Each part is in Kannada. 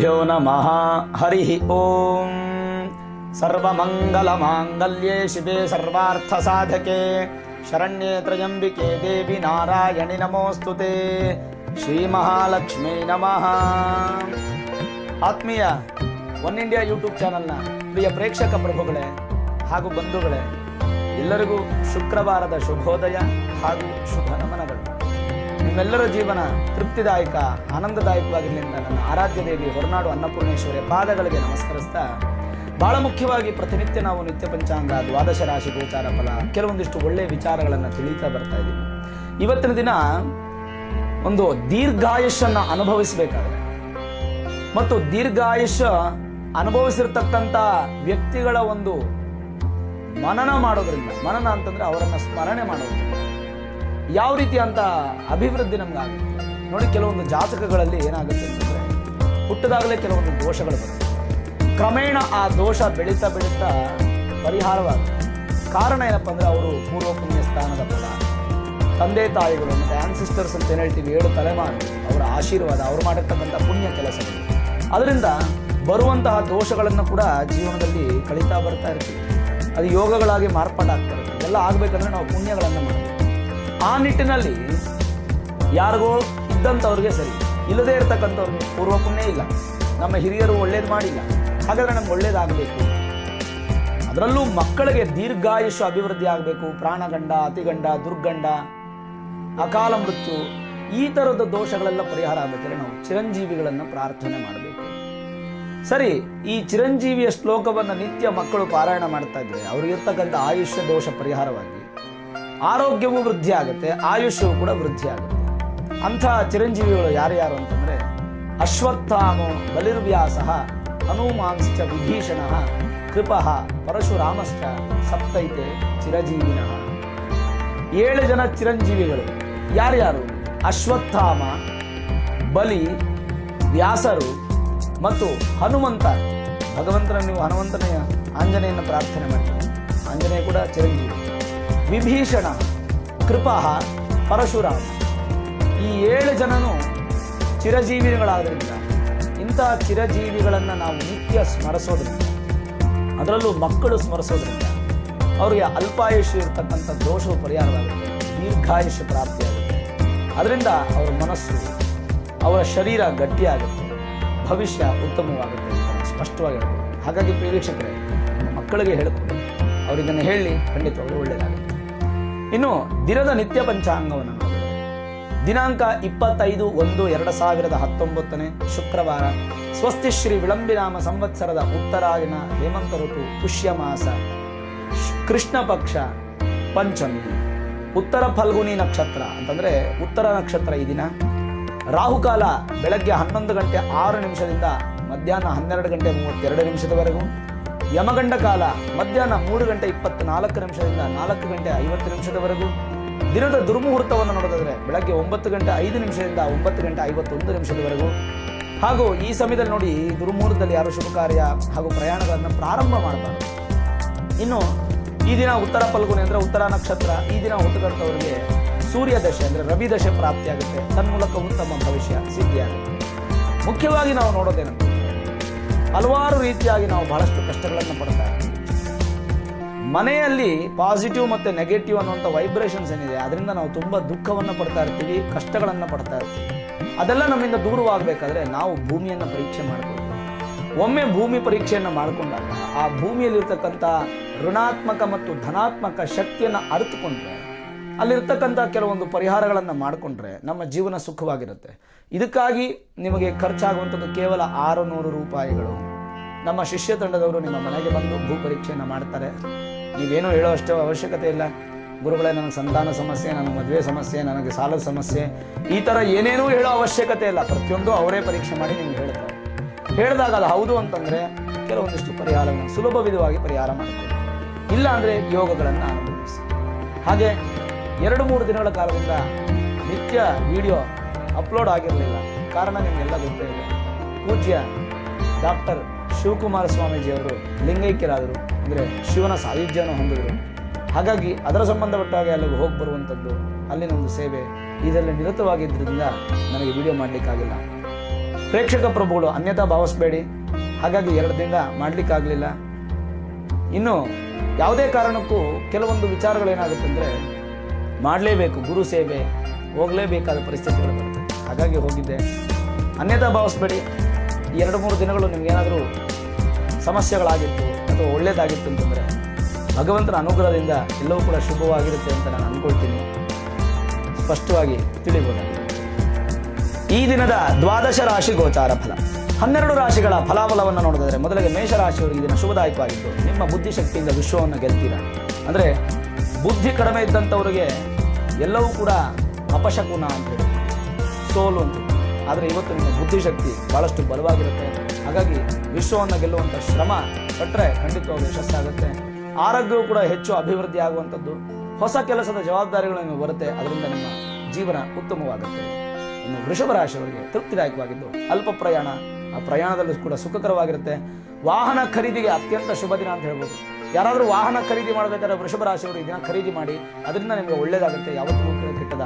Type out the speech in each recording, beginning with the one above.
ನಮಃ ಹರಿ ಓಂ ಸರ್ವಮಂಗಲಮಾಂಗಲ್ಯೆ ಶಿವೆ ಸರ್ವಾರ್ಥಸಾಧಕೆ ಶರಣ್ಯೇ ತ್ರಯಂಬಿಕೆ ದೇವಿ ನಾರಾಯಣಿ ನಮೋಸ್ತುತೆ ಶ್ರೀ ಮಹಾಲಕ್ಷ್ಮೀ ನಮಃ ಆತ್ಮೀಯ ಒನ್ ಇಂಡಿಯಾ ಯೂಟ್ಯೂಬ್ ಚಾನೆಲ್ನ ಪ್ರಿಯ ಪ್ರೇಕ್ಷಕ ಪ್ರಭುಗಳೇ ಹಾಗೂ ಬಂಧುಗಳೇ, ಎಲ್ಲರಿಗೂ ಶುಕ್ರವಾರದ ಶುಭೋದಯ ಹಾಗೂ ಶುಭ ನಮನಗಳು. ನಿಮ್ಮೆಲ್ಲರ ಜೀವನ ತೃಪ್ತಿದಾಯಕ, ಆನಂದದಾಯಕವಾಗಿರಲಿ ಅಂತ ನನ್ನ ಆರಾಧ್ಯ ದೇವಿ ಹೊರನಾಡು ಅನ್ನಪೂರ್ಣೇಶ್ವರಿಯ ಪಾದಗಳಿಗೆ ನಮಸ್ಕರಿಸ್ತಾ, ಬಹಳ ಮುಖ್ಯವಾಗಿ ಪ್ರತಿನಿತ್ಯ ನಾವು ನಿತ್ಯ ಪಂಚಾಂಗ, ದ್ವಾದಶ ರಾಶಿ ಗೋಚಾರ ಫಲ, ಕೆಲವೊಂದಿಷ್ಟು ಒಳ್ಳೆಯ ವಿಚಾರಗಳನ್ನು ತಿಳಿತಾ ಬರ್ತಾ ಇದ್ದೀವಿ ಇವತ್ತಿನ ದಿನ ಒಂದು ದೀರ್ಘಾಯುಷನ್ನು ಅನುಭವಿಸಬೇಕಾದ್ರೆ, ಮತ್ತು ದೀರ್ಘಾಯುಷ್ಯ ಅನುಭವಿಸಿರ್ತಕ್ಕಂಥ ವ್ಯಕ್ತಿಗಳ ಒಂದು ಮನನ ಮಾಡೋದ್ರಿಂದ, ಮನನ ಅಂತಂದ್ರೆ ಅವರನ್ನು ಸ್ಮರಣೆ ಮಾಡೋದ್ರಿಂದ ಯಾವ ರೀತಿ ಅಂತ ಅಭಿವೃದ್ಧಿ ನಮ್ಗಾಗುತ್ತೆ. ನೋಡಿ, ಕೆಲವೊಂದು ಜಾತಕಗಳಲ್ಲಿ ಏನಾಗುತ್ತೆ ಅಂತಂದ್ರೆ, ಹುಟ್ಟದಾಗಲೇ ಕೆಲವೊಂದು ದೋಷಗಳು ಬರುತ್ತೆ. ಕ್ರಮೇಣ ಆ ದೋಷ ಬೆಳೀತಾ ಬೆಳೀತಾ ಪರಿಹಾರವಾಗುತ್ತೆ. ಕಾರಣ ಏನಪ್ಪ ಅಂದ್ರೆ, ಅವರು ಪೂರ್ವ ಪುಣ್ಯ ಸ್ಥಾನದ ಫಲ ತಂದೆ ತಾಯಿಗಳು, ಮತ್ತು ಆನ್ಸಿಸ್ಟರ್ಸ್ ಅಂತ ಏನು ಹೇಳ್ತೀವಿ, ಏಳು ತಲೆಮಾರು, ಅವರ ಆಶೀರ್ವಾದ, ಅವ್ರು ಮಾಡಿರ್ತಕ್ಕಂಥ ಪುಣ್ಯ ಕೆಲಸ ಅದರಿಂದ ಬರುವಂತಹ ದೋಷಗಳನ್ನು ಕೂಡ ಜೀವನದಲ್ಲಿ ಕಳೀತಾ ಬರ್ತಾ ಇರ್ತೀವಿ. ಅದು ಯೋಗಗಳಾಗಿ ಮಾರ್ಪಾಡಾಗ್ತಾ ಇರುತ್ತೆ. ಎಲ್ಲ ಆಗಬೇಕಂದ್ರೆ ನಾವು ಪುಣ್ಯಗಳನ್ನು ಮಾಡಬೇಕು. ಆ ನಿಟ್ಟಿನಲ್ಲಿ ಯಾರಿಗೋ ಇದ್ದಂಥವ್ರಿಗೆ ಸರಿ, ಇಲ್ಲದೇ ಇರತಕ್ಕಂಥವ್ರಿಗೆ ಪೂರ್ವ ಇಲ್ಲ. ನಮ್ಮ ಹಿರಿಯರು ಒಳ್ಳೇದು ಮಾಡಿಲ್ಲ. ಹಾಗಾದರೆ ನಮ್ಗೆ ಒಳ್ಳೇದಾಗಬೇಕು. ಅದರಲ್ಲೂ ಮಕ್ಕಳಿಗೆ ದೀರ್ಘಾಯುಷ್ಯ ಅಭಿವೃದ್ಧಿ ಆಗಬೇಕು. ಪ್ರಾಣಗಂಡ, ಅತಿಗಂಡ, ದುರ್ಗಂಡ, ಅಕಾಲ ಮೃತ್ಯು, ಈ ಥರದ ದೋಷಗಳೆಲ್ಲ ಪರಿಹಾರ ಆಗಬೇಕಾದ್ರೆ ನಾವು ಚಿರಂಜೀವಿಗಳನ್ನು ಪ್ರಾರ್ಥನೆ ಮಾಡಬೇಕು. ಸರಿ, ಈ ಚಿರಂಜೀವಿಯ ಶ್ಲೋಕವನ್ನು ನಿತ್ಯ ಮಕ್ಕಳು ಪಾರಾಯಣ ಮಾಡ್ತಾ ಇದ್ರೆ ಅವ್ರಿಗಿರ್ತಕ್ಕಂಥ ಆಯುಷ್ಯ ದೋಷ ಪರಿಹಾರವಾಗಿ ಆರೋಗ್ಯವೂ ವೃದ್ಧಿ ಆಗುತ್ತೆ ಆಯುಷ್ಯವು ಕೂಡ ವೃದ್ಧಿ ಆಗುತ್ತೆ ಅಂಥ ಚಿರಂಜೀವಿಗಳು ಯಾರ್ಯಾರು ಅಂತಂದ್ರೆ ಅಶ್ವತ್ಥಾಮೋ ಬಲಿರ್ವ್ಯಾಸ ಹನುಮಾಂಶ್ಚ ವಿಭೀಷಣ ಕೃಪಃ ಪರಶುರಾಮಶ್ಚ ಸಪ್ತೈತೆ ಚಿರಜೀವಿನ. ಏಳು ಜನ ಚಿರಂಜೀವಿಗಳು ಯಾರ್ಯಾರು? ಅಶ್ವತ್ಥಾಮ, ಬಲಿ, ವ್ಯಾಸರು ಮತ್ತು ಹನುಮಂತ. ಭಗವಂತನ ನೀವು ಹನುಮಂತನೆಯ ಆಂಜನೇಯನ ಪ್ರಾರ್ಥನೆ ಮಾಡ್ತೀವಿ ಆಂಜನೇಯ ಕೂಡ ಚಿರಂಜೀವಿ. ವಿಭೀಷಣ ಕೃಪಾ ಪರಶುರಾಮ. ಈ ಏಳು ಜನನು ಚಿರಜೀವಿಗಳಾದ್ರಿಂದ ಇಂತಹ ಚಿರಜೀವಿಗಳನ್ನು ನಾವು ನಿತ್ಯ ಸ್ಮರಿಸೋದ್ರಿಂದ, ಅದರಲ್ಲೂ ಮಕ್ಕಳು ಸ್ಮರಿಸೋದ್ರಿಂದ ಅವರಿಗೆ ಅಲ್ಪಾಯುಷ್ಯ ಇರತಕ್ಕಂಥ ದೋಷವು ಪರಿಹಾರವಾಗುತ್ತೆ ದೀರ್ಘಾಯುಷ್ಯ ಪ್ರಾಪ್ತಿಯಾಗುತ್ತೆ. ಅದರಿಂದ ಅವರ ಮನಸ್ಸು, ಅವರ ಶರೀರ ಗಟ್ಟಿಯಾಗುತ್ತೆ, ಭವಿಷ್ಯ ಉತ್ತಮವಾಗುತ್ತೆ ಅಂತ ಸ್ಪಷ್ಟವಾಗಿ ಹಾಗಾಗಿ ಪ್ರಿಯ ವೀಕ್ಷಕರೇ ಮಕ್ಕಳಿಗೆ ಹೇಳುತ್ತೆ ಅವರಿದನ್ನು ಹೇಳಿ ಖಂಡಿತವಾಗ್ಲೂ ಒಳ್ಳೆಯದಾಗುತ್ತೆ. ಇನ್ನು ದಿನದ ನಿತ್ಯ ಪಂಚಾಂಗವನ್ನು ದಿನಾಂಕ ಇಪ್ಪತ್ತೈದು ಒಂದು ಎರಡು ಸಾವಿರದ ಹತ್ತೊಂಬತ್ತನೇ ಶುಕ್ರವಾರ, ಸ್ವಸ್ತಿ ಶ್ರೀ ವಿಳಂಬಿನಾಮ ಸಂವತ್ಸರದ ಉತ್ತರಾಯಣ ಹೇಮಂತ ಋತು ಪುಷ್ಯ ಮಾಸ, ಕೃಷ್ಣ ಪಕ್ಷ ಪಂಚಮಿ. ಉತ್ತರ ಫಲ್ಗುಣಿ ನಕ್ಷತ್ರ ಅಂತಂದ್ರೆ ಉತ್ತರ ನಕ್ಷತ್ರ ಈ ದಿನ. ರಾಹುಕಾಲ ಬೆಳಗ್ಗೆ ಹನ್ನೊಂದು ಗಂಟೆ ಆರು ನಿಮಿಷದಿಂದ ಮಧ್ಯಾಹ್ನ ಹನ್ನೆರಡು ಗಂಟೆ ಮೂವತ್ತೆರಡು ನಿಮಿಷದವರೆಗೂ. ಯಮಗಂಡ ಕಾಲ, ಮಧ್ಯಾಹ್ನ ಮೂರು ಗಂಟೆ ಇಪ್ಪತ್ನಾಲ್ಕು ನಿಮಿಷದಿಂದ ನಾಲ್ಕು ಗಂಟೆ ಐವತ್ತು ನಿಮಿಷದವರೆಗೂ. ದಿನದ ದುರ್ಮುಹೂರ್ತವನ್ನು ನೋಡೋದಾದರೆ ಬೆಳಗ್ಗೆ ಒಂಬತ್ತು ಗಂಟೆ ಐದು ನಿಮಿಷದಿಂದ ಒಂಬತ್ತು ಗಂಟೆ ಐವತ್ತೊಂದು ನಿಮಿಷದವರೆಗೂ. ಹಾಗೂ ಈ ಸಮಯದಲ್ಲಿ ನೋಡಿ ದುರ್ಮುಹೂರ್ತದಲ್ಲಿ ಯಾರು ಶುಭ ಕಾರ್ಯ ಹಾಗೂ ಪ್ರಯಾಣಗಳನ್ನು ಪ್ರಾರಂಭ ಮಾಡಬಾರದು. ಇನ್ನು ಈ ದಿನ ಉತ್ತರ ಫಲ್ಗುಣಿ ಅಂದರೆ ಉತ್ತರ ನಕ್ಷತ್ರ, ಈ ದಿನ ಹುಟ್ಟುಕೊಂಡವರಿಗೆ ಸೂರ್ಯ ದಶೆ ಅಂದ್ರೆ ರವಿ ದಶೆ ಪ್ರಾಪ್ತಿಯಾಗುತ್ತೆ. ತನ್ಮೂಲಕ ಉತ್ತಮ ಭವಿಷ್ಯ ಸಿದ್ಧಿಯಾಗುತ್ತೆ. ಮುಖ್ಯವಾಗಿ ನಾವು ನೋಡೋದೇನಂತಂದ್ರೆ ಹಲವಾರು ರೀತಿಯಾಗಿ ನಾವು ಬಹಳಷ್ಟು ಕಷ್ಟಗಳನ್ನು ಪಡ್ತಾ ಮನೆಯಲ್ಲಿ ಪಾಸಿಟಿವ್ ಮತ್ತು ನೆಗೆಟಿವ್ ಅನ್ನುವಂಥ ವೈಬ್ರೇಷನ್ಸ್ ಏನಿದೆ, ಅದರಿಂದ ನಾವು ತುಂಬ ದುಃಖವನ್ನು ಪಡ್ತಾ ಇರ್ತೀವಿ, ಕಷ್ಟಗಳನ್ನು ಪಡ್ತಾ ಇರ್ತೀವಿ. ಅದೆಲ್ಲ ನಮ್ಮಿಂದ ದೂರವಾಗಬೇಕಾದ್ರೆ ನಾವು ಭೂಮಿಯನ್ನು ಪರೀಕ್ಷೆ ಮಾಡಬೇಕು ಒಮ್ಮೆ ಭೂಮಿ ಪರೀಕ್ಷೆಯನ್ನು ಮಾಡಿಕೊಂಡಾಗ ಆ ಭೂಮಿಯಲ್ಲಿರ್ತಕ್ಕಂಥ ಋಣಾತ್ಮಕ ಮತ್ತು ಧನಾತ್ಮಕ ಶಕ್ತಿಯನ್ನು ಅರಿತುಕೊಂಡ್ರೆ ಅಲ್ಲಿರ್ತಕ್ಕಂಥ ಕೆಲವೊಂದು ಪರಿಹಾರಗಳನ್ನು ಮಾಡಿಕೊಂಡ್ರೆ ನಮ್ಮ ಜೀವನ ಸುಖವಾಗಿರುತ್ತೆ. ಇದಕ್ಕಾಗಿ ನಿಮಗೆ ಖರ್ಚಾಗುವಂಥದ್ದು ಕೇವಲ ಆರು ನೂರು ರೂಪಾಯಿಗಳು. ನಮ್ಮ ಶಿಷ್ಯ ತಂಡದವರು ನಿಮ್ಮ ಮನೆಗೆ ಬಂದು ಭೂ ಪರೀಕ್ಷೆಯನ್ನು ಮಾಡ್ತಾರೆ. ನೀವೇನು ಹೇಳೋಷ್ಟು ಅವಶ್ಯಕತೆ ಇಲ್ಲ. ಗುರುಗಳೇ ನನಗೆ ಸಂತಾನ ಸಮಸ್ಯೆ ನನಗೆ ಮದುವೆ ಸಮಸ್ಯೆ, ನನಗೆ ಸಾಲದ ಸಮಸ್ಯೆ, ಈ ಥರ ಏನೇನೂ ಹೇಳೋ ಅವಶ್ಯಕತೆ ಇಲ್ಲ. ಪ್ರತಿಯೊಂದು ಅವರೇ ಪರೀಕ್ಷೆ ಮಾಡಿ ನಿಮ್ಗೆ ಹೇಳ್ತಾರೆ. ಹೇಳಿದಾಗ ಅದು ಹೌದು ಅಂತಂದರೆ ಕೆಲವೊಂದಿಷ್ಟು ಪರಿಹಾರವನ್ನು ಸುಲಭ ವಿಧವಾಗಿ ಪರಿಹಾರ ಮಾಡ್ತಾರೆ ಇಲ್ಲ ಅಂದರೆ ಯೋಗಗಳನ್ನು ಅನುಭವಿಸಿ. ಹಾಗೆ ಎರಡು ಮೂರು ದಿನಗಳ ಕಾಲದಿಂದ ನಿತ್ಯ ವಿಡಿಯೋ ಅಪ್ಲೋಡ್ ಆಗಿರಲಿಲ್ಲ. ಕಾರಣ ನಿಮಗೆಲ್ಲ ಗೊತ್ತೇ ಇದೆ. ಪೂಜ್ಯ ಡಾಕ್ಟರ್ ಶಿವಕುಮಾರ ಸ್ವಾಮೀಜಿಯವರು ಲಿಂಗೈಕ್ಯರಾದರು. ಅಂದರೆ ಶಿವನ ಸಾಯುಜ್ಯವನ್ನು ಹೊಂದಿದರು. ಹಾಗಾಗಿ ಅದರ ಸಂಬಂಧಪಟ್ಟಾಗ ಅಲ್ಲಿಗೆ ಹೋಗಿ ಬರುವಂಥದ್ದು, ಅಲ್ಲಿನ ಒಂದು ಸೇವೆ ಇದರಲ್ಲಿ ನಿರತವಾಗಿದ್ದರಿಂದ ನನಗೆ ವಿಡಿಯೋ ಮಾಡಲಿಕ್ಕಾಗಿಲ್ಲ. ಪ್ರೇಕ್ಷಕ ಪ್ರಭುಗಳು ಅನ್ಯತಾ ಭಾವಿಸಬೇಡಿ. ಹಾಗಾಗಿ ಎರಡು ದಿನ ಮಾಡಲಿಕ್ಕಾಗಲಿಲ್ಲ. ಇನ್ನು ಯಾವುದೇ ಕಾರಣಕ್ಕೂ ಕೆಲವೊಂದು ವಿಚಾರಗಳೇನಾಗುತ್ತೆ ಅಂದರೆ ಮಾಡಲೇಬೇಕು, ಗುರು ಸೇವೆ, ಹೋಗಲೇಬೇಕಾದ ಪರಿಸ್ಥಿತಿಗಳು ಬರುತ್ತೆ. ಹಾಗಾಗಿ ಹೋಗಿದ್ದೆ. ಅನ್ಯತಾ ಭಾವಿಸ್ಬೇಡಿ. ಎರಡು ಮೂರು ದಿನಗಳು ನಿಮಗೇನಾದರೂ ಸಮಸ್ಯೆಗಳಾಗಿತ್ತು ಅಥವಾ ಒಳ್ಳೆಯದಾಗಿತ್ತು ಅಂತಂದರೆ, ಭಗವಂತನ ಅನುಗ್ರಹದಿಂದ ಎಲ್ಲವೂ ಕೂಡ ಶುಭವಾಗಿರುತ್ತೆ ಅಂತ ನಾನು ಅಂದ್ಕೊಳ್ತೀನಿ. ಸ್ಪಷ್ಟವಾಗಿ ತಿಳಿಬೋದು ಈ ದಿನದ ದ್ವಾದಶ ರಾಶಿ ಗೋಚಾರ ಫಲ. ಹನ್ನೆರಡು ರಾಶಿಗಳ ಫಲಾಫಲವನ್ನು ನೋಡಿದ್ರೆ ಮೊದಲಿಗೆ ಮೇಷರಾಶಿಯವರಿಗೆ ಈ ದಿನ ಶುಭದಾಯಕವಾಗಿತ್ತು ನಿಮ್ಮ ಬುದ್ಧಿಶಕ್ತಿಯಿಂದ ವಿಶ್ವವನ್ನು ಗೆಲ್ತೀರಾ? ಅಂದರೆ ಬುದ್ಧಿ ಕಡಿಮೆ ಇದ್ದಂಥವ್ರಿಗೆ ಎಲ್ಲವೂ ಕೂಡ ಅಪಶಕುನ ಅಂತ ಹೇಳಿ. ಸೋಲು ಅಂತ ಆದರೆ ಇವತ್ತು ನಿಮ್ಮ ಬುದ್ಧಿಶಕ್ತಿ ಭಾಳಷ್ಟು ಬಲವಾಗಿರುತ್ತೆ. ಹಾಗಾಗಿ ವಿಶ್ವವನ್ನು ಗೆಲ್ಲುವಂಥ ಶ್ರಮ ಪಟ್ಟರೆ ಖಂಡಿತವಾಗಿ ಯಶಸ್ಸಾಗುತ್ತೆ ಆರೋಗ್ಯವು ಕೂಡ ಹೆಚ್ಚು ಅಭಿವೃದ್ಧಿ ಆಗುವಂಥದ್ದು. ಹೊಸ ಕೆಲಸದ ಜವಾಬ್ದಾರಿಗಳು ನಿಮಗೆ ಬರುತ್ತೆ. ಅದರಿಂದ ನಿಮ್ಮ ಜೀವನ ಉತ್ತಮವಾಗುತ್ತೆ. ಇನ್ನು ವೃಷಭ ರಾಶಿಯವರಿಗೆ ತೃಪ್ತಿದಾಯಕವಾಗಿದ್ದು ಅಲ್ಪ ಪ್ರಯಾಣ. ಆ ಪ್ರಯಾಣದಲ್ಲೂ ಕೂಡ ಸುಖಕರವಾಗಿರುತ್ತೆ. ವಾಹನ ಖರೀದಿಗೆ ಅತ್ಯಂತ ಶುಭ ದಿನ ಅಂತ ಹೇಳ್ಬೋದು. ಯಾರಾದರೂ ವಾಹನ ಖರೀದಿ ಮಾಡಬೇಕಾದ್ರೆ ವೃಷಭ ರಾಶಿಯವರು ಇದನ್ನ ದಿನ ಖರೀದಿ ಮಾಡಿ, ಅದರಿಂದ ನಿಮಗೆ ಒಳ್ಳೆಯದಾಗುತ್ತೆ ಯಾವತ್ತೂ ಕೂಡ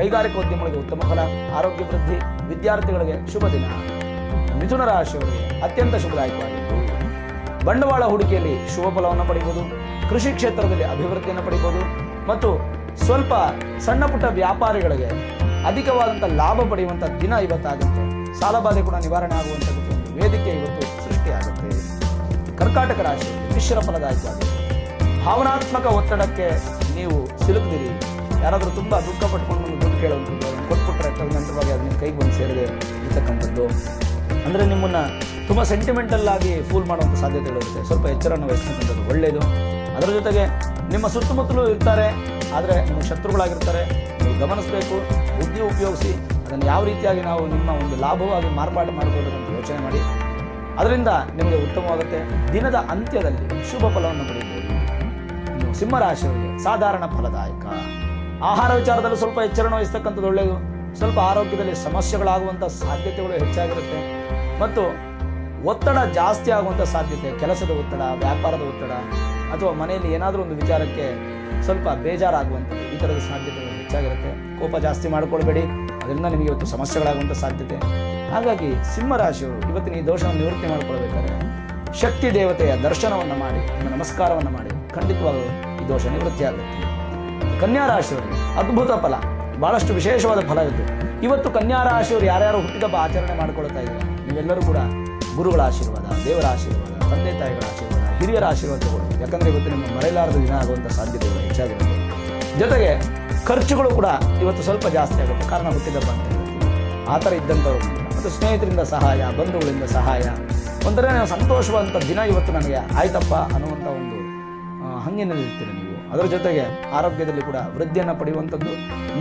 ಕೈಗಾರಿಕಾ ಉದ್ಯಮಗಳಿಗೆ ಉತ್ತಮ ಫಲ, ಆರೋಗ್ಯ ವೃದ್ಧಿ, ವಿದ್ಯಾರ್ಥಿಗಳಿಗೆ ಶುಭ ದಿನ. ಮಿಥುನ ರಾಶಿಯವರಿಗೆ ಅತ್ಯಂತ ಶುಭದಾಯಕವಾಗಿದ್ದು, ಬಂಡವಾಳ ಹೂಡಿಕೆಯಲ್ಲಿ ಶುಭ ಫಲವನ್ನು ಪಡಿಬೋದು, ಕೃಷಿ ಕ್ಷೇತ್ರದಲ್ಲಿ ಅಭಿವೃದ್ಧಿಯನ್ನು ಪಡಿಬೋದು, ಮತ್ತು ಸ್ವಲ್ಪ ಸಣ್ಣ ಪುಟ್ಟ ವ್ಯಾಪಾರಿಗಳಿಗೆ ಅಧಿಕವಾದಂಥ ಲಾಭ ಪಡೆಯುವಂಥ ದಿನ ಇವತ್ತಾಗುತ್ತೆ. ಸಾಲಬಾಧೆ ಕೂಡ ನಿವಾರಣೆ ಆಗುವಂಥದ್ದು ವೇದಿಕೆ ಇವತ್ತು. ಕರ್ಕಾಟಕ ರಾಶಿ ಮಿಶ್ರ ಫಲದಾಯಕ ಭಾವನಾತ್ಮಕ ಒತ್ತಡಕ್ಕೆ ನೀವು ಸಿಲುಕಿದಿರಿ. ಯಾರಾದರೂ ತುಂಬ ದುಃಖ ಪಟ್ಕೊಂಡು ದುಡ್ಡು ಕೇಳುವಂಥದ್ದು ಕೊಟ್ಬಿಟ್ರೆ ತದನಂತರವಾಗಿ ಅದು ನಿಮ್ಮ ಕೈಗೆ ಬಂದು ಸೇರಿದೆ ಇರ್ತಕ್ಕಂಥದ್ದು. ಅಂದರೆ ನಿಮ್ಮನ್ನು ತುಂಬ ಸೆಂಟಿಮೆಂಟಲ್ ಆಗಿ ಫೂಲ್ ಮಾಡುವಂಥ ಸಾಧ್ಯತೆಗಳಿರುತ್ತೆ ಸ್ವಲ್ಪ ಎಚ್ಚರವನ್ನು ವಹಿಸ್ತಕ್ಕಂಥದ್ದು ಒಳ್ಳೆಯದು ಅದರ ಜೊತೆಗೆ ನಿಮ್ಮ ಸುತ್ತಮುತ್ತಲೂ ಇರ್ತಾರೆ, ಆದರೆ ನಿಮ್ಮ ಶತ್ರುಗಳಾಗಿರ್ತಾರೆ. ನೀವು ಗಮನಿಸಬೇಕು, ಬುದ್ಧಿ ಉಪಯೋಗಿಸಿ, ಅದನ್ನು ಯಾವ ರೀತಿಯಾಗಿ ನಾವು ನಿಮ್ಮ ಒಂದು ಲಾಭವಾಗಿ ಮಾರ್ಪಾಡು ಮಾಡ್ಬೋದು ಅಂತ ಯೋಚನೆ ಮಾಡಿ. ಅದರಿಂದ ನಿಮಗೆ ಉತ್ತಮವಾಗುತ್ತೆ. ದಿನದ ಅಂತ್ಯದಲ್ಲಿ ಶುಭ ಫಲವನ್ನು ಪಡೆಯಬಹುದು. ಇನ್ನು ಸಿಂಹರಾಶಿಯವರಿಗೆ ಸಾಧಾರಣ ಫಲದಾಯಕ. ಆಹಾರ ವಿಚಾರದಲ್ಲಿ ಸ್ವಲ್ಪ ಎಚ್ಚರಣ ವಹಿಸ್ತಕ್ಕಂಥದ್ದು ಒಳ್ಳೆಯದು. ಸ್ವಲ್ಪ ಆರೋಗ್ಯದಲ್ಲಿ ಸಮಸ್ಯೆಗಳಾಗುವಂಥ ಸಾಧ್ಯತೆಗಳು ಹೆಚ್ಚಾಗಿರುತ್ತೆ. ಮತ್ತು ಒತ್ತಡ ಜಾಸ್ತಿ ಆಗುವಂಥ ಸಾಧ್ಯತೆ, ಕೆಲಸದ ಒತ್ತಡ, ವ್ಯಾಪಾರದ ಒತ್ತಡ, ಅಥವಾ ಮನೆಯಲ್ಲಿ ಏನಾದರೂ ಒಂದು ವಿಚಾರಕ್ಕೆ ಸ್ವಲ್ಪ ಬೇಜಾರಾಗುವಂಥದ್ದು ಈ ಥರದ ಸಾಧ್ಯತೆಗಳು ಹೆಚ್ಚಾಗಿರುತ್ತೆ. ಕೋಪ ಜಾಸ್ತಿ ಮಾಡ್ಕೊಳ್ಬೇಡಿ. ಅದರಿಂದ ನಿಮಗೆ ಇವತ್ತು ಸಮಸ್ಯೆಗಳಾಗುವಂಥ ಸಾಧ್ಯತೆ. ಹಾಗಾಗಿ ಸಿಂಹರಾಶಿಯವರು ಇವತ್ತಿನ ಈ ದೋಷವನ್ನು ನಿವೃತ್ತಿ ಮಾಡಿಕೊಳ್ಬೇಕಾದ್ರೆ ಶಕ್ತಿ ದೇವತೆಯ ದರ್ಶನವನ್ನು ಮಾಡಿ, ನಿಮ್ಮ ನಮಸ್ಕಾರವನ್ನು ಮಾಡಿ ಖಂಡಿತವಾಗಲೂ ಈ ದೋಷ ನಿವೃತ್ತಿ ಆಗುತ್ತೆ. ಕನ್ಯಾ ರಾಶಿಯವರಿಗೆ ಅದ್ಭುತ ಫಲ ಭಾಳಷ್ಟು ವಿಶೇಷವಾದ ಫಲ ಇತ್ತು ಇವತ್ತು ಕನ್ಯಾ ರಾಶಿಯವರು ಯಾರ್ಯಾರು ಹುಟ್ಟಿದಬ್ಬ ಆಚರಣೆ ಮಾಡಿಕೊಳ್ತಾ ಇದ್ದಾರೆ, ನೀವೆಲ್ಲರೂ ಕೂಡ ಗುರುಗಳ ಆಶೀರ್ವಾದ, ದೇವರ ಆಶೀರ್ವಾದ, ತಂದೆ ತಾಯಿಗಳ ಆಶೀರ್ವಾದ, ಹಿರಿಯರ ಆಶೀರ್ವಾದ ತಗೊಳ್ಳಿ. ಯಾಕಂದರೆ ಇವತ್ತು ನಿಮ್ಮ ಮರೆಯಲಾರದ ದಿನ ಆಗುವಂಥ ಸಾಧ್ಯತೆಗಳು ಹೆಚ್ಚಾಗಿರುತ್ತೆ. ಜೊತೆಗೆ ಖರ್ಚುಗಳು ಕೂಡ ಇವತ್ತು ಸ್ವಲ್ಪ ಜಾಸ್ತಿ ಆಗುತ್ತೆ. ಕಾರಣ ಹುಟ್ಟಿದಪ್ಪ ಅಂತ ಆ ಥರ ಇದ್ದಂಥವ್ರು. ಮತ್ತು ಸ್ನೇಹಿತರಿಂದ ಸಹಾಯ, ಬಂಧುಗಳಿಂದ ಸಹಾಯ. ಒಂಥರ ಸಂತೋಷವಾದಂಥ ದಿನ ಇವತ್ತು ನನಗೆ ಆಯ್ತಪ್ಪ ಅನ್ನುವಂಥ ಒಂದು ಹಂಗಿನಲ್ಲಿರ್ತೀರಿ ನೀವು. ಅದರ ಜೊತೆಗೆ ಆರೋಗ್ಯದಲ್ಲಿ ಕೂಡ ವೃದ್ಧಿಯನ್ನು ಪಡೆಯುವಂಥದ್ದು,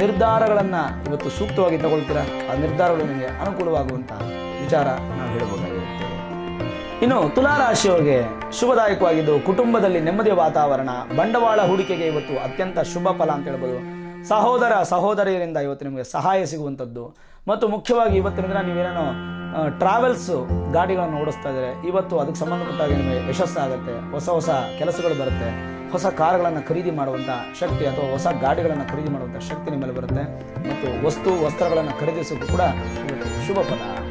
ನಿರ್ಧಾರಗಳನ್ನು ಇವತ್ತು ಸೂಕ್ತವಾಗಿ ತಗೊಳ್ತೀರಾ? ಆ ನಿರ್ಧಾರಗಳು ನಿಮಗೆ ಅನುಕೂಲವಾಗುವಂಥ ವಿಚಾರ ನಾವು ಹೇಳಬಹುದಾಗಿರುತ್ತೆ ಇನ್ನು ತುಲಾ ರಾಶಿಯವರಿಗೆ ಶುಭದಾಯಕವಾಗಿದ್ದು ಕುಟುಂಬದಲ್ಲಿ ನೆಮ್ಮದಿಯ ವಾತಾವರಣ, ಬಂಡವಾಳ ಹೂಡಿಕೆಗೆ ಇವತ್ತು ಅತ್ಯಂತ ಶುಭ ಫಲ ಅಂತ ಹೇಳ್ಬೋದು. ಸಹೋದರ ಸಹೋದರಿಯರಿಂದ ಇವತ್ತು ನಿಮಗೆ ಸಹಾಯ ಸಿಗುವಂಥದ್ದು. ಮತ್ತು ಮುಖ್ಯವಾಗಿ ಇವತ್ತಿನ ದಿನ ನೀವೇನೇನೋ ಟ್ರಾವೆಲ್ಸ್ ಗಾಡಿಗಳನ್ನು ಓಡಿಸ್ತಾ ಇದ್ದರೆ. ಇವತ್ತು ಅದಕ್ಕೆ ಸಂಬಂಧಪಟ್ಟಾಗ ನಿಮಗೆ ಯಶಸ್ಸಾಗುತ್ತೆ ಹೊಸ ಹೊಸ ಕೆಲಸಗಳು ಬರುತ್ತೆ. ಹೊಸ ಕಾರುಗಳನ್ನು ಖರೀದಿ ಮಾಡುವಂಥ ಶಕ್ತಿ ಅಥವಾ ಹೊಸ ಗಾಡಿಗಳನ್ನು ಖರೀದಿ ಮಾಡುವಂಥ ಶಕ್ತಿ ನಿಮ್ಮಲ್ಲಿ ಬರುತ್ತೆ. ಮತ್ತು ವಸ್ತು, ವಸ್ತ್ರಗಳನ್ನು ಖರೀದಿಸೋದು ಕೂಡ ಶುಭ ಫಲ.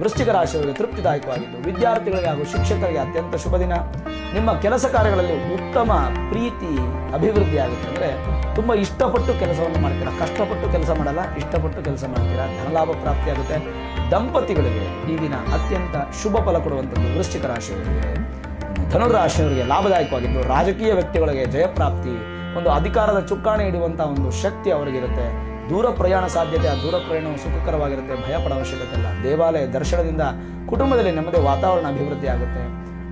ವೃಶ್ಚಿಕ ರಾಶಿಯವರಿಗೆ ತೃಪ್ತಿದಾಯಕವಾಗಿದ್ದು, ವಿದ್ಯಾರ್ಥಿಗಳಿಗೆ ಹಾಗೂ ಶಿಕ್ಷಕರಿಗೆ ಅತ್ಯಂತ ಶುಭ ದಿನ. ನಿಮ್ಮ ಕೆಲಸ ಕಾರ್ಯಗಳಲ್ಲಿ ಉತ್ತಮ ಪ್ರೀತಿ ಅಭಿವೃದ್ಧಿ ಆಗುತ್ತೆ ಅಂದರೆ ತುಂಬ ಇಷ್ಟಪಟ್ಟು ಕೆಲಸವನ್ನು ಮಾಡ್ತೀರಾ? ಕಷ್ಟಪಟ್ಟು ಕೆಲಸ ಮಾಡಲ್ಲ, ಇಷ್ಟಪಟ್ಟು ಕೆಲಸ ಮಾಡ್ತೀರಾ? ಧನಲಾಭ ಪ್ರಾಪ್ತಿಯಾಗುತ್ತೆ. ದಂಪತಿಗಳಿಗೆ ಈ ದಿನ ಅತ್ಯಂತ ಶುಭ ಫಲ ಕೊಡುವಂಥದ್ದು ವೃಶ್ಚಿಕ ರಾಶಿಯವರಿಗೆ ಧನುರಾಶಿಯವರಿಗೆ ಲಾಭದಾಯಕವಾಗಿದ್ದು, ರಾಜಕೀಯ ವ್ಯಕ್ತಿಗಳಿಗೆ ಜಯಪ್ರಾಪ್ತಿ, ಒಂದು ಅಧಿಕಾರದ ಚುಕ್ಕಾಣಿ ಇಡುವಂಥ ಒಂದು ಶಕ್ತಿ ಅವರಿಗಿರುತ್ತೆ. ದೂರ ಪ್ರಯಾಣ ಸಾಧ್ಯತೆ, ಆ ದೂರ ಪ್ರಯಾಣವು ಸುಖಕರವಾಗಿರುತ್ತೆ, ಭಯ ಪಡೋ ಅವಶ್ಯಕತೆ ಇಲ್ಲ. ದೇವಾಲಯ ದರ್ಶನದಿಂದ ಕುಟುಂಬದಲ್ಲಿ ನೆಮ್ಮದಿ ವಾತಾವರಣ ಅಭಿವೃದ್ಧಿ ಆಗುತ್ತೆ.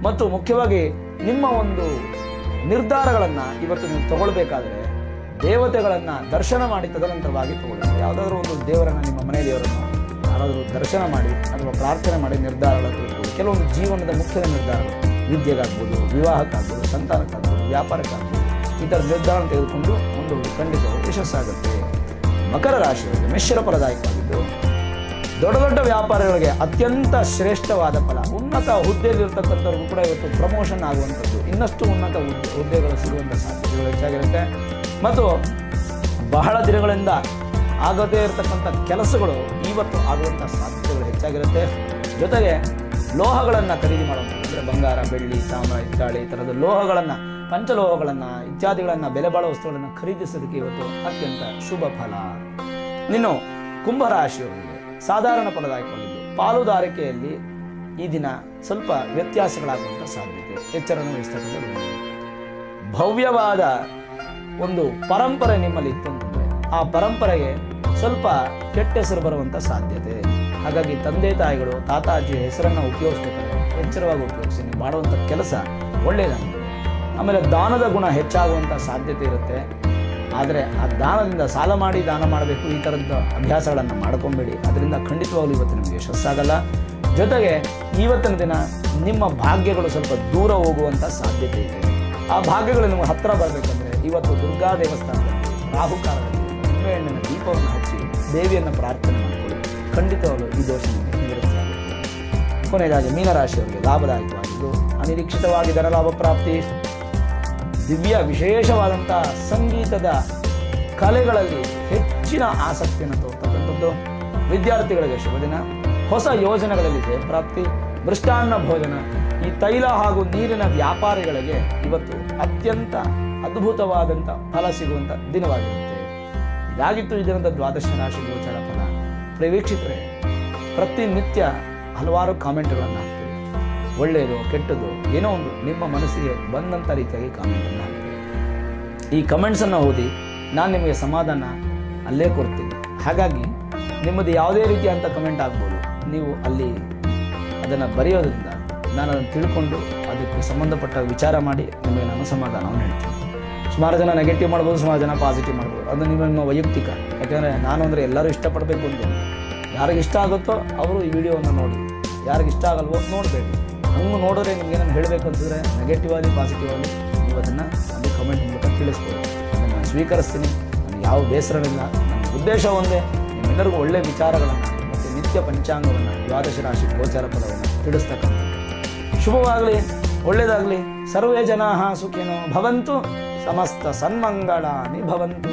ಮತ್ತು ಮುಖ್ಯವಾಗಿ ನಿಮ್ಮ ಒಂದು ನಿರ್ಧಾರಗಳನ್ನು ಇವತ್ತು ನೀವು ತಗೊಳ್ಬೇಕಾದ್ರೆ ದೇವತೆಗಳನ್ನು ದರ್ಶನ ಮಾಡಿ ತದನಂತರವಾಗಿ ತಗೊಳ್ಳಿ ಯಾವುದಾದ್ರೂ ಒಂದು ದೇವರನ್ನು ನಿಮ್ಮ ಮನೆ ದೇವರನ್ನು ಯಾರಾದರೂ ದರ್ಶನ ಮಾಡಿ ಅಥವಾ ಪ್ರಾರ್ಥನೆ ಮಾಡಿ ನಿರ್ಧಾರಗಳನ್ನು ತಿಳ್ಕೊಳ್ಳಿ ಕೆಲವೊಂದು ಜೀವನದ ಮುಖ್ಯ ನಿರ್ಧಾರಗಳು ವಿದ್ಯೆಗಾಗ್ಬೋದು, ವಿವಾಹಕ್ಕಾಗ್ಬೋದು, ಸಂತಾನಕ್ಕಾಗ್ಬೋದು, ವ್ಯಾಪಾರಕ್ಕಾಗ್ಬೋದು, ಈ ಥರ ನಿರ್ಧಾರ ತೆಗೆದುಕೊಂಡು ಒಂದು ಖಂಡಿತ ಯಶಸ್ಸಾಗುತ್ತೆ. ಮಕರ ರಾಶಿಯವರಿಗೆ ಮಿಶ್ರ ಫಲದಾಯಕವಾಗಿದ್ದು ದೊಡ್ಡ ದೊಡ್ಡ ವ್ಯಾಪಾರಿಗಳಿಗೆ ಅತ್ಯಂತ ಶ್ರೇಷ್ಠವಾದ ಫಲ, ಉನ್ನತ ಹುದ್ದೆಯಲ್ಲಿರ್ತಕ್ಕಂಥವ್ರಿಗೂ ಕೂಡ ಇವತ್ತು ಪ್ರಮೋಷನ್ ಆಗುವಂಥದ್ದು, ಇನ್ನಷ್ಟು ಉನ್ನತ ಹುದ್ದೆ, ಹುದ್ದೆಗಳು ಸಿಗುವಂಥ ಸಾಧ್ಯತೆಗಳು ಹೆಚ್ಚಾಗಿರುತ್ತೆ. ಮತ್ತು ಬಹಳ ದಿನಗಳಿಂದ ಆಗದೇ ಇರತಕ್ಕಂಥ ಕೆಲಸಗಳು ಇವತ್ತು ಆಗುವಂಥ ಸಾಧ್ಯತೆಗಳು ಹೆಚ್ಚಾಗಿರುತ್ತೆ. ಜೊತೆಗೆ ಲೋಹಗಳನ್ನು ಖರೀದಿ ಮಾಡುವಂಥದ್ದು. ಬಂಗಾರ, ಬೆಳ್ಳಿ ತಾಮ್ರ ಹಿತ್ತಾಳೆ ಈ ಥರದ ಲೋಹಗಳನ್ನು, ಪಂಚಲೋಹಗಳನ್ನು, ಇತ್ಯಾದಿಗಳನ್ನು, ಬೆಲೆ ಬಾಳುವ ವಸ್ತುಗಳನ್ನು ಖರೀದಿಸೋದಕ್ಕೆ ಇವತ್ತು ಅತ್ಯಂತ ಶುಭ ಫಲ. ಇನ್ನು ಕುಂಭರಾಶಿಯವರಿಗೆ ಸಾಧಾರಣ ಫಲದಾಯಕವಾಗಿದ್ದು ಪಾಲುದಾರಿಕೆಯಲ್ಲಿ ಈ ದಿನ ಸ್ವಲ್ಪ ವ್ಯತ್ಯಾಸಗಳಾಗುವಂಥ ಸಾಧ್ಯತೆ ಎಚ್ಚರ ವಹಿಸ್ತಕ್ಕಂಥ ಭವ್ಯವಾದ ಒಂದು ಪರಂಪರೆ ನಿಮ್ಮಲ್ಲಿ ಇತ್ತು ಅಂತಂದರೆ ಆ ಪರಂಪರೆಗೆ ಸ್ವಲ್ಪ ಕೆಟ್ಟ ಹೆಸರು ಬರುವಂಥ ಸಾಧ್ಯತೆ. ಹಾಗಾಗಿ ತಂದೆ ತಾಯಿಗಳು, ತಾತಾಜಿಯ ಹೆಸರನ್ನು ಉಪಯೋಗಿಸ್ಬೇಕಾದ್ರೆ ಎಚ್ಚರವಾಗಿ ಉಪಯೋಗಿಸಿ ನೀವು ಮಾಡುವಂಥ ಕೆಲಸ ಒಳ್ಳೆಯದಾಗ ಆಮೇಲೆ ದಾನದ ಗುಣ ಹೆಚ್ಚಾಗುವಂಥ ಸಾಧ್ಯತೆ ಇರುತ್ತೆ. ಆದರೆ ಆ ದಾನದಿಂದ ಸಾಲ ಮಾಡಿ ದಾನ ಮಾಡಬೇಕು ಈ ಥರದ ಅಭ್ಯಾಸಗಳನ್ನು ಮಾಡ್ಕೊಬೇಡಿ. ಅದರಿಂದ ಖಂಡಿತವಾಗಲೂ ಇವತ್ತು ನಿಮಗೆ ಯಶಸ್ಸಾಗಲ್ಲ ಜೊತೆಗೆ ಇವತ್ತಿನ ದಿನ ನಿಮ್ಮ ಭಾಗ್ಯಗಳು ಸ್ವಲ್ಪ ದೂರ ಹೋಗುವಂಥ ಸಾಧ್ಯತೆ ಇದೆ. ಆ ಭಾಗ್ಯಗಳು ನಿಮಗೆ ಹತ್ತಿರ ಬರಬೇಕಂದ್ರೆ ಇವತ್ತು ದುರ್ಗಾ ದೇವಸ್ಥಾನದಲ್ಲಿ ರಾಹುಕಾಲದಲ್ಲಿ ನಿಂಬೆಹಣ್ಣಿನ ದೀಪವನ್ನು ಹಚ್ಚಿ ದೇವಿಯನ್ನು ಪ್ರಾರ್ಥನೆ ಮಾಡಿಕೊಳ್ಳಿ. ಖಂಡಿತವಾಗಲೂ ಈ ದೋಷ ಕೊನೆಯದಾಗಿ ಮೀನರಾಶಿಯವರಿಗೆ ಲಾಭದಾಯಕವಾಗಿದ್ದು ಅನಿರೀಕ್ಷಿತವಾಗಿ ಧನಲಾಭ ಪ್ರಾಪ್ತಿ. ದಿವ್ಯ ವಿಶೇಷವಾದಂಥ ಸಂಗೀತದ ಕಲೆಗಳಲ್ಲಿ ಹೆಚ್ಚಿನ ಆಸಕ್ತಿಯನ್ನು ತೋರ್ತಕ್ಕಂಥದ್ದು. ವಿದ್ಯಾರ್ಥಿಗಳಿಗೆ ಶುಭ ದಿನ. ಹೊಸ ಯೋಜನೆಗಳಲ್ಲಿ ಜಯಪ್ರಾಪ್ತಿ ಮೃಷ್ಟಾನ್ನ ಭೋಜನ. ಈ ತೈಲ ಹಾಗೂ ನೀರಿನ ವ್ಯಾಪಾರಿಗಳಿಗೆ ಇವತ್ತು ಅತ್ಯಂತ ಅದ್ಭುತವಾದಂಥ ಫಲ ಸಿಗುವಂಥ ದಿನವಾಗಿರುತ್ತೆ. ಇದಾಗಿತ್ತು ಈ ದ್ವಾದಶ ರಾಶಿ ಗೋಚರ ಫಲ. ಪ್ರವೀಕ್ಷಿತರೆ ಪ್ರತಿನಿತ್ಯ ಹಲವಾರು ಕಾಮೆಂಟ್ಗಳನ್ನು ಹಾಕ್ತೀವಿ. ಒಳ್ಳೆಯದು ಕೆಟ್ಟದ್ದು ಏನೋ ಒಂದು ನಿಮ್ಮ ಮನಸ್ಸಿಗೆ ಬಂದಂಥ ರೀತಿಯಾಗಿ ಕಾಮೆಂಟನ್ನು ಹಾಕ್ತೀವಿ. ಈ ಕಮೆಂಟ್ಸನ್ನು ಓದಿ ನಾನು ನಿಮಗೆ ಸಮಾಧಾನ ಅಲ್ಲೇ ಕೊಡ್ತೀನಿ. ಹಾಗಾಗಿ ನಿಮ್ಮದು ಯಾವುದೇ ರೀತಿಯಾದಂಥ ಕಮೆಂಟ್ ಆಗ್ಬೋದು, ನೀವು ಅಲ್ಲಿ ಅದನ್ನು ಬರೆಯೋದ್ರಿಂದ ನಾನು ಅದನ್ನು ತಿಳ್ಕೊಂಡು ಅದಕ್ಕೆ ಸಂಬಂಧಪಟ್ಟ ವಿಚಾರ ಮಾಡಿ ನಿಮಗೆ ನಾನು ಸಮಾಧಾನವನ್ನು ಹೇಳ್ತೀನಿ. ಸುಮಾರು ಜನ ನೆಗೆಟಿವ್ ಮಾಡ್ಬೋದು, ಸುಮಾರು ಜನ ಪಾಸಿಟಿವ್ ಮಾಡ್ಬೋದು. ಅದು ನಿಮ್ಮ ವೈಯಕ್ತಿಕ. ಯಾಕಂದರೆ ನಾನು ಅಂದರೆ ಎಲ್ಲರೂ ಇಷ್ಟಪಡಬೇಕು ಅಂತ. ಯಾರಿಗೆ ಇಷ್ಟ ಆಗುತ್ತೋ ಅವರು ಈ ವಿಡಿಯೋವನ್ನು ನೋಡಿ. ಯಾರಿಗೆ ಇಷ್ಟ ಆಗಲ್ವೋ ನೋಡಬೇಕು. ಹಂಗೆ ನೋಡಿದ್ರೆ ನಿಮ್ಗೆ ನಾನು ಹೇಳಬೇಕು ಅಂತಂದರೆ ನೆಗೆಟಿವ್ ಆಗಲಿ ಪಾಸಿಟಿವ್ ಆಗಲಿ, ನೀವು ಅದನ್ನು ಅಲ್ಲಿ ಕಮೆಂಟ್ ಮೂಲಕ ತಿಳಿಸ್ಬೋದು ಅದನ್ನು ನಾನು ಸ್ವೀಕರಿಸ್ತೀನಿ. ನನಗೆ ಯಾವ ಬೇಸರವಿಲ್ಲ. ನನ್ನ ಉದ್ದೇಶ ಒಂದೇ, ನಿಮ್ಮೆಲ್ಲರಿಗೂ ಒಳ್ಳೆಯ ವಿಚಾರಗಳನ್ನು ಮತ್ತು ನಿತ್ಯ ಪಂಚಾಂಗವನ್ನು ದ್ವಾದಶ ರಾಶಿ ಗೋಚಾರ ಪದವನ್ನು ತಿಳಿಸ್ತಕ್ಕಂಥ ಶುಭವಾಗಲಿ ಒಳ್ಳೆಯದಾಗಲಿ ಸರ್ವೇ ಜನಾ ಸುಖಿನೋ ಭವಂತು. ಸಮಸ್ತ ಸನ್ಮಂಗಳಾನಿ ಭವಂತು.